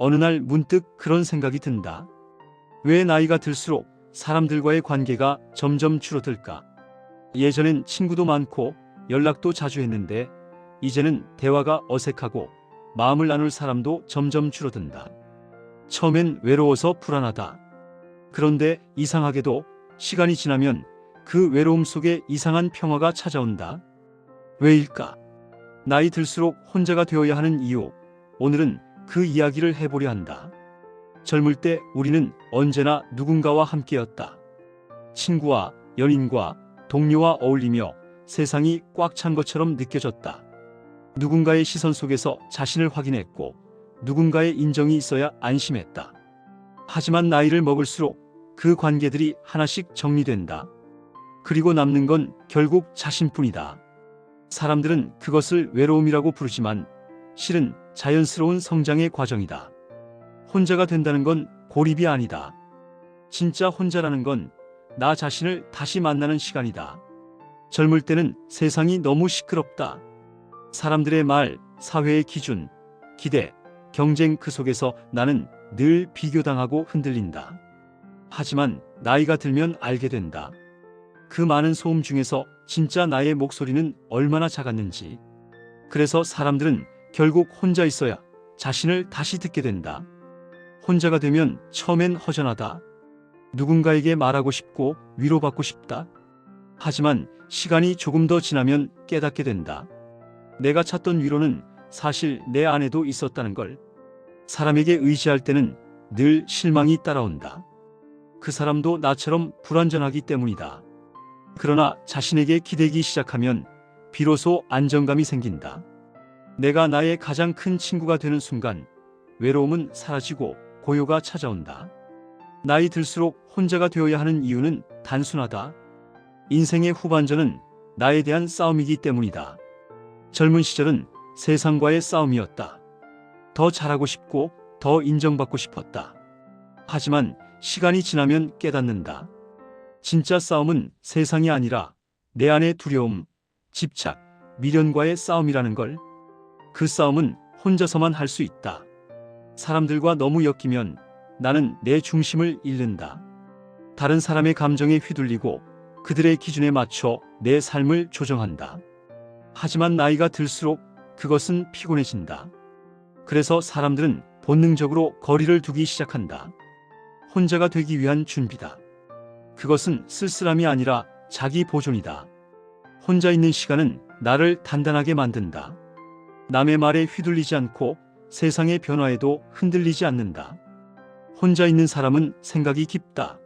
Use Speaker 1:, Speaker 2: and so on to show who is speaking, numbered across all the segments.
Speaker 1: 어느 날 문득 그런 생각이 든다. 왜 나이가 들수록 사람들과의 관계가 점점 줄어들까? 예전엔 친구도 많고 연락도 자주 했는데 이제는 대화가 어색하고 마음을 나눌 사람도 점점 줄어든다. 처음엔 외로워서 불안하다. 그런데 이상하게도 시간이 지나면 그 외로움 속에 이상한 평화가 찾아온다. 왜일까? 나이 들수록 혼자가 되어야 하는 이유. 오늘은 그 이야기를 해보려 한다. 젊을 때 우리는 언제나 누군가와 함께였다. 친구와 연인과 동료와 어울리며 세상이 꽉 찬 것처럼 느껴졌다. 누군가의 시선 속에서 자신을 확인했고 누군가의 인정이 있어야 안심했다. 하지만 나이를 먹을수록 그 관계들이 하나씩 정리된다. 그리고 남는 건 결국 자신뿐이다. 사람들은 그것을 외로움이라고 부르지만 실은 자연스러운 성장의 과정이다. 혼자가 된다는 건 고립이 아니다. 진짜 혼자라는 건 나 자신을 다시 만나는 시간이다. 젊을 때는 세상이 너무 시끄럽다. 사람들의 말, 사회의 기준, 기대, 경쟁 그 속에서 나는 늘 비교당하고 흔들린다. 하지만 나이가 들면 알게 된다. 그 많은 소음 중에서 진짜 나의 목소리는 얼마나 작았는지. 그래서 사람들은 결국 혼자 있어야 자신을 다시 듣게 된다. 혼자가 되면 처음엔 허전하다. 누군가에게 말하고 싶고 위로받고 싶다. 하지만 시간이 조금 더 지나면 깨닫게 된다. 내가 찾던 위로는 사실 내 안에도 있었다는 걸. 사람에게 의지할 때는 늘 실망이 따라온다. 그 사람도 나처럼 불완전하기 때문이다. 그러나 자신에게 기대기 시작하면 비로소 안정감이 생긴다. 내가 나의 가장 큰 친구가 되는 순간 외로움은 사라지고 고요가 찾아온다. 나이 들수록 혼자가 되어야 하는 이유는 단순하다. 인생의 후반전은 나에 대한 싸움이기 때문이다. 젊은 시절은 세상과의 싸움이었다. 더 잘하고 싶고 더 인정받고 싶었다. 하지만 시간이 지나면 깨닫는다. 진짜 싸움은 세상이 아니라 내 안의 두려움, 집착, 미련과의 싸움이라는 걸. 그 싸움은 혼자서만 할 수 있다. 사람들과 너무 엮이면 나는 내 중심을 잃는다. 다른 사람의 감정에 휘둘리고 그들의 기준에 맞춰 내 삶을 조정한다. 하지만 나이가 들수록 그것은 피곤해진다. 그래서 사람들은 본능적으로 거리를 두기 시작한다. 혼자가 되기 위한 준비다. 그것은 쓸쓸함이 아니라 자기 보존이다. 혼자 있는 시간은 나를 단단하게 만든다. 남의 말에 휘둘리지 않고 세상의 변화에도 흔들리지 않는다. 혼자 있는 사람은 생각이 깊다.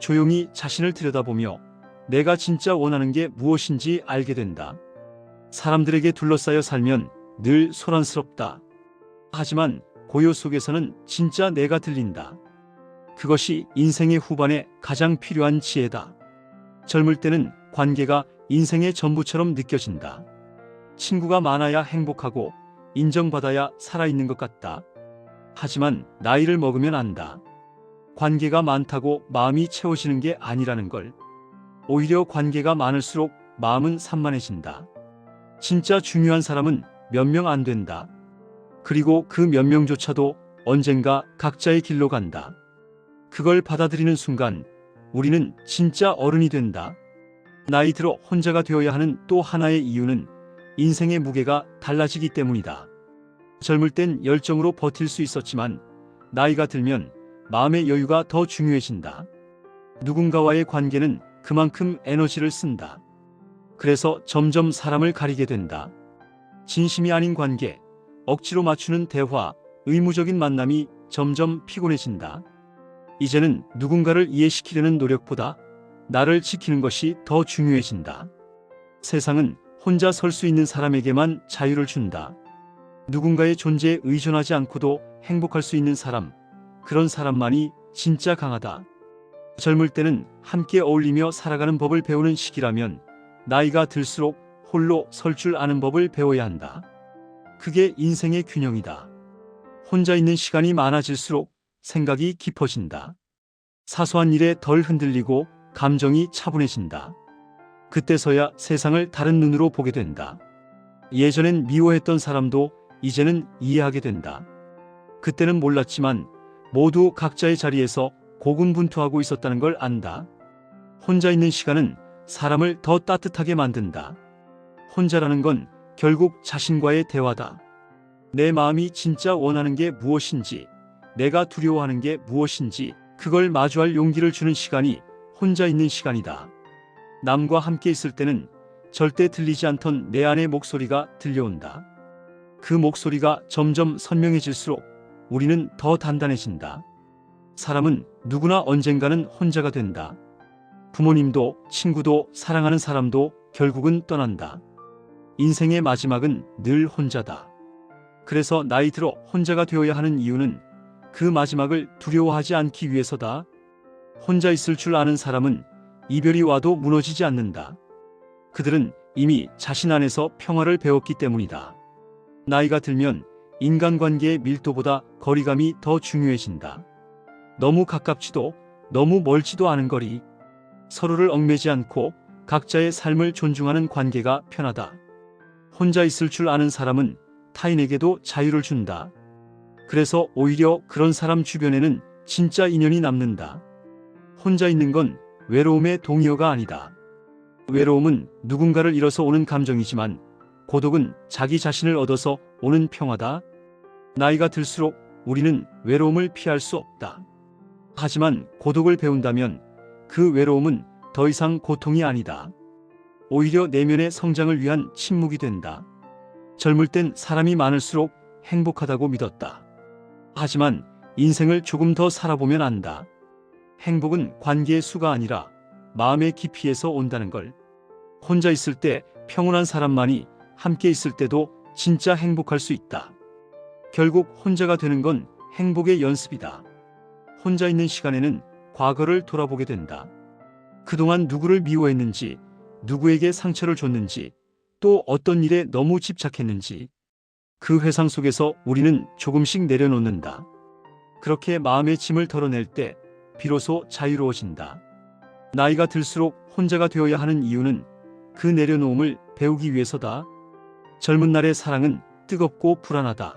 Speaker 1: 조용히 자신을 들여다보며 내가 진짜 원하는 게 무엇인지 알게 된다. 사람들에게 둘러싸여 살면 늘 소란스럽다. 하지만 고요 속에서는 진짜 내가 들린다. 그것이 인생의 후반에 가장 필요한 지혜다. 젊을 때는 관계가 인생의 전부처럼 느껴진다. 친구가 많아야 행복하고 인정받아야 살아있는 것 같다. 하지만 나이를 먹으면 안다. 관계가 많다고 마음이 채워지는 게 아니라는 걸. 오히려 관계가 많을수록 마음은 산만해진다. 진짜 중요한 사람은 몇 명 안 된다. 그리고 그 몇 명조차도 언젠가 각자의 길로 간다. 그걸 받아들이는 순간 우리는 진짜 어른이 된다. 나이 들어 혼자가 되어야 하는 또 하나의 이유는 인생의 무게가 달라지기 때문이다. 젊을 땐 열정으로 버틸 수 있었지만 나이가 들면 마음의 여유가 더 중요해진다. 누군가와의 관계는 그만큼 에너지를 쓴다. 그래서 점점 사람을 가리게 된다. 진심이 아닌 관계, 억지로 맞추는 대화, 의무적인 만남이 점점 피곤해진다. 이제는 누군가를 이해시키려는 노력보다 나를 지키는 것이 더 중요해진다. 세상은 혼자 설 수 있는 사람에게만 자유를 준다. 누군가의 존재에 의존하지 않고도 행복할 수 있는 사람, 그런 사람만이 진짜 강하다. 젊을 때는 함께 어울리며 살아가는 법을 배우는 시기라면 나이가 들수록 홀로 설 줄 아는 법을 배워야 한다. 그게 인생의 균형이다. 혼자 있는 시간이 많아질수록 생각이 깊어진다. 사소한 일에 덜 흔들리고 감정이 차분해진다. 그때서야 세상을 다른 눈으로 보게 된다. 예전엔 미워했던 사람도 이제는 이해하게 된다. 그때는 몰랐지만 모두 각자의 자리에서 고군분투하고 있었다는 걸 안다. 혼자 있는 시간은 사람을 더 따뜻하게 만든다. 혼자라는 건 결국 자신과의 대화다. 내 마음이 진짜 원하는 게 무엇인지, 내가 두려워하는 게 무엇인지, 그걸 마주할 용기를 주는 시간이 혼자 있는 시간이다. 남과 함께 있을 때는 절대 들리지 않던 내 안의 목소리가 들려온다. 그 목소리가 점점 선명해질수록 우리는 더 단단해진다. 사람은 누구나 언젠가는 혼자가 된다. 부모님도 친구도 사랑하는 사람도 결국은 떠난다. 인생의 마지막은 늘 혼자다. 그래서 나이 들어 혼자가 되어야 하는 이유는 그 마지막을 두려워하지 않기 위해서다. 혼자 있을 줄 아는 사람은 이별이 와도 무너지지 않는다. 그들은 이미 자신 안에서 평화를 배웠기 때문이다. 나이가 들면 인간관계의 밀도보다 거리감이 더 중요해진다. 너무 가깝지도 너무 멀지도 않은 거리. 서로를 얽매지 않고 각자의 삶을 존중하는 관계가 편하다. 혼자 있을 줄 아는 사람은 타인에게도 자유를 준다. 그래서 오히려 그런 사람 주변에는 진짜 인연이 남는다. 혼자 있는 건 외로움의 동의어가 아니다. 외로움은 누군가를 잃어서 오는 감정이지만 고독은 자기 자신을 얻어서 오는 평화다. 나이가 들수록 우리는 외로움을 피할 수 없다. 하지만 고독을 배운다면 그 외로움은 더 이상 고통이 아니다. 오히려 내면의 성장을 위한 침묵이 된다. 젊을 땐 사람이 많을수록 행복하다고 믿었다. 하지만 인생을 조금 더 살아보면 안다. 행복은 관계의 수가 아니라 마음의 깊이에서 온다는 걸. 혼자 있을 때 평온한 사람만이 함께 있을 때도 진짜 행복할 수 있다. 결국 혼자가 되는 건 행복의 연습이다. 혼자 있는 시간에는 과거를 돌아보게 된다. 그동안 누구를 미워했는지, 누구에게 상처를 줬는지, 또 어떤 일에 너무 집착했는지, 그 회상 속에서 우리는 조금씩 내려놓는다. 그렇게 마음의 짐을 덜어낼 때 비로소 자유로워진다. 나이가 들수록 혼자가 되어야 하는 이유는 그 내려놓음을 배우기 위해서다. 젊은 날의 사랑은 뜨겁고 불안하다.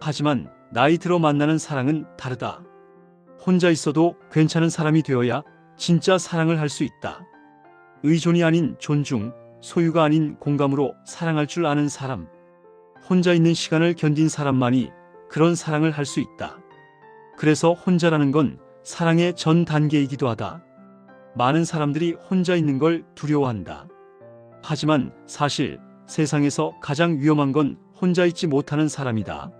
Speaker 1: 하지만 나이 들어 만나는 사랑은 다르다. 혼자 있어도 괜찮은 사람이 되어야 진짜 사랑을 할 수 있다. 의존이 아닌 존중, 소유가 아닌 공감으로 사랑할 줄 아는 사람. 혼자 있는 시간을 견딘 사람만이 그런 사랑을 할 수 있다. 그래서 혼자라는 건 사랑의 전 단계이기도 하다. 많은 사람들이 혼자 있는 걸 두려워한다. 하지만 사실 세상에서 가장 위험한 건 혼자 있지 못하는 사람이다.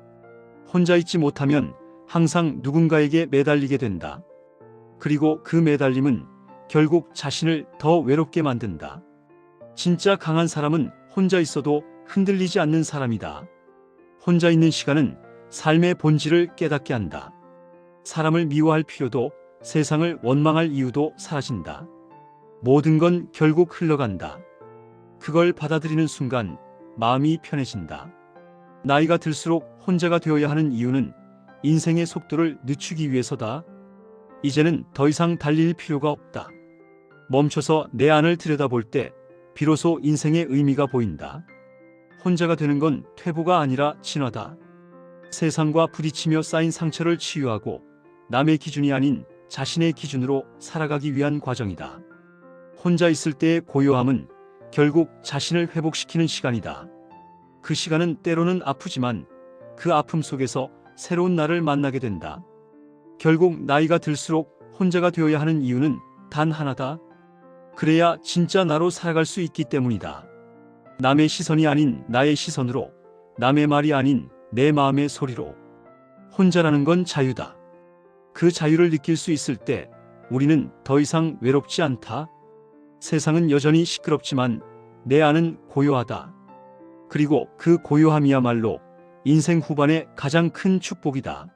Speaker 1: 혼자 있지 못하면 항상 누군가에게 매달리게 된다. 그리고 그 매달림은 결국 자신을 더 외롭게 만든다. 진짜 강한 사람은 혼자 있어도 흔들리지 않는 사람이다. 혼자 있는 시간은 삶의 본질을 깨닫게 한다. 사람을 미워할 필요도 세상을 원망할 이유도 사라진다. 모든 건 결국 흘러간다. 그걸 받아들이는 순간 마음이 편해진다. 나이가 들수록 혼자가 되어야 하는 이유는 인생의 속도를 늦추기 위해서다. 이제는 더 이상 달릴 필요가 없다. 멈춰서 내 안을 들여다볼 때 비로소 인생의 의미가 보인다. 혼자가 되는 건 퇴보가 아니라 진화다. 세상과 부딪히며 쌓인 상처를 치유하고 남의 기준이 아닌 자신의 기준으로 살아가기 위한 과정이다. 혼자 있을 때의 고요함은 결국 자신을 회복시키는 시간이다. 그 시간은 때로는 아프지만 그 아픔 속에서 새로운 나를 만나게 된다. 결국 나이가 들수록 혼자가 되어야 하는 이유는 단 하나다. 그래야 진짜 나로 살아갈 수 있기 때문이다. 남의 시선이 아닌 나의 시선으로, 남의 말이 아닌 내 마음의 소리로. 혼자라는 건 자유다. 그 자유를 느낄 수 있을 때 우리는 더 이상 외롭지 않다. 세상은 여전히 시끄럽지만 내 안은 고요하다. 그리고 그 고요함이야말로 인생 후반의 가장 큰 축복이다.